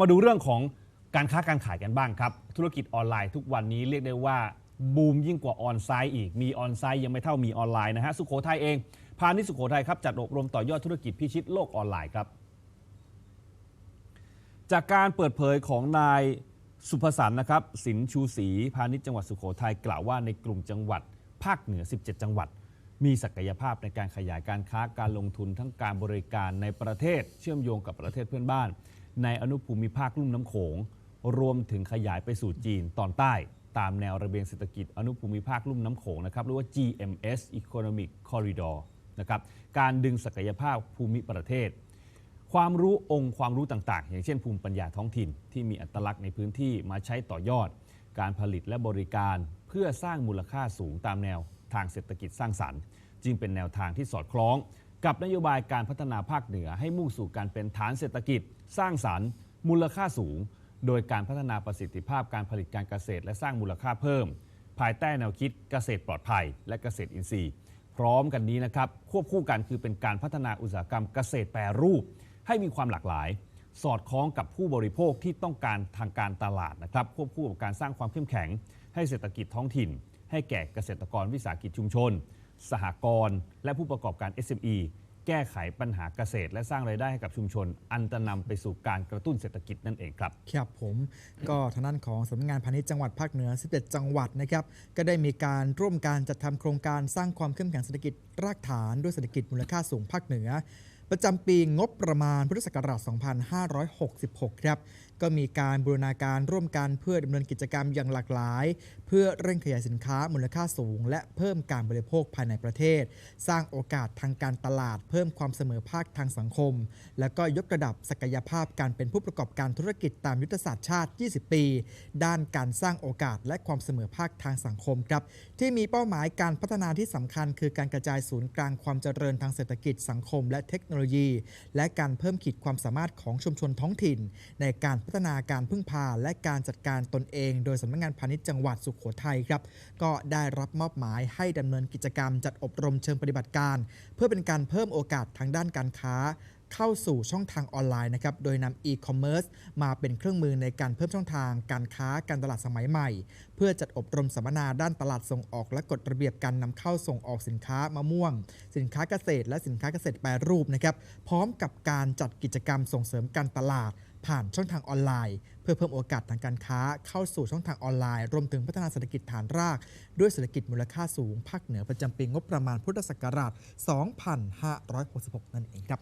มาดูเรื่องของการค้าการขายกันบ้างครับ ธุรกิจออนไลน์ทุกวันนี้เรียกได้ว่าบูมยิ่งกว่าออนไซต์อีกมีออนไซต์ยังไม่เท่ามีออนไลน์นะฮะสุโขทัยเองพาณิชย์สุโขทัยครับจัดอบรมต่อยอดธุรกิจพิชิตโลกออนไลน์ครับ จากการเปิดเผยของนายสุภสันต์นะครับสินชูศรีพาณิชย์จังหวัดสุโขทัยกล่าวว่าในกลุ่มจังหวัด ภาคเหนือ 17 จังหวัด มีศักยภาพในการขยายการค้าการลงทุนทั้งการบริการในประเทศเชื่อมโยงกับประเทศเพื่อนบ้าน ในอนุภูมิภาคลุ่มน้ำโขง รวมถึงขยายไปสู่จีนตอนใต้ ตามแนวระเบียงเศรษฐกิจอนุภูมิภาคลุ่มน้ำโขงนะครับหรือว่า GMS Economic Corridor นะครับการดึงศักยภาพภูมิประเทศ ความรู้องค์ความรู้ต่างๆ อย่างเช่นภูมิปัญญาท้องถิ่น ที่มีอัตลักษณ์ในพื้นที่มาใช้ต่อยอด การผลิตและบริการเพื่อสร้างมูลค่าสูงตามแนวทางเศรษฐกิจสร้างสรรค์ จึงเป็นแนวทางที่สอดคล้อง กับนโยบายการพัฒนาภาคเหนือให้มุ่งสู่การเป็นฐานเศรษฐกิจ สร้างสรรค์ มูลค่าสูง โดยการพัฒนาประสิทธิภาพการผลิตการเกษตร และสร้างมูลค่าเพิ่ม ภายใต้แนวคิดเกษตรปลอดภัย และเกษตรอินทรีย์ พร้อมกันนี้นะครับควบคู่กันคือเป็นการพัฒนาอุตสาหกรรมเกษตรแปรรูป ให้มีความหลากหลาย สอดคล้องกับผู้บริโภคที่ต้องการทางการตลาดนะครับควบคู่กับการสร้างความเข้มแข็ง ให้เศรษฐกิจท้องถิ่น ให้แก่เกษตรกรวิสาหกิจชุมชน สหกรณ์และผู้ประกอบการ SME แก้ไขปัญหาเกษตร และสร้างรายได้ให้กับชุมชน อันจะนำไปสู่การกระตุ้นเศรษฐกิจนั่นเองครับ ครับผมก็ทางด้านของสำนักงานพาณิชย์จังหวัดภาคเหนือ 11 จังหวัดนะครับก็ได้มีการร่วมการจัดทำโครงการสร้างความเข้มแข็งเศรษฐกิจรากฐานด้วยเศรษฐกิจมูลค่าสูงภาคเหนือ ประจำปีงบประมาณพุทธศักราช 2566 ครับ ก็มีการบูรณาการร่วมกันเพื่อดำเนินกิจกรรมอย่างหลากหลาย เพื่อเร่งขยายสินค้ามูลค่าสูง และเพิ่มการบริโภคภายในประเทศ สร้างโอกาสทางการตลาด เพิ่มความเสมอภาคทางสังคม และก็ยกระดับศักยภาพการเป็นผู้ประกอบการธุรกิจตามยุทธศาสตร์ชาติ 20 ปี ด้านการสร้างโอกาสและความเสมอภาคทางสังคมครับ ที่มีเป้าหมายการพัฒนาที่สำคัญ คือการกระจายศูนย์กลางความเจริญทางเศรษฐกิจสังคม และเทคโนโลยีและการเพิ่มขีดความสามารถของชุมชนท้องถิ่น ในการพัฒนาการพึ่งพา และการจัดการตนเอง โดยสำนักงานพาณิชย์จังหวัดสุขโขทัยครับก็ได้รับมอบหมายให้ดำเนินกิจกรรม จัดอบรมเชิงปฏิบัติการ เพื่อเป็นการเพิ่มโอกาสทางด้านการค้า เข้าสู่ช่องทางออนไลน์นะครับ โดยนำ e-commerce มาเป็นเครื่องมือในการเพิ่มช่องทางการค้าการตลาดสมัยใหม่ เพื่อจัดอบรมสัมมนาด้านตลาดส่งออก และกฎระเบียบการนำเข้าส่งออกสินค้ามะม่วง สินค้าเกษตร และสินค้าเกษตรแปรรูปนะครับ พร้อมกับการจัดกิจกรรมส่งเสริมการตลาดผ่านช่องทางออนไลน์ เพื่อเพิ่มโอกาสทางการค้าเข้าสู่ช่องทางออนไลน์ รวมถึงพัฒนาเศรษฐกิจฐานราก ด้วยเศรษฐกิจมูลค่าสูง ภาคเหนือประจำปีงบประมาณพุทธศักราช 2566 นั่นเองครับ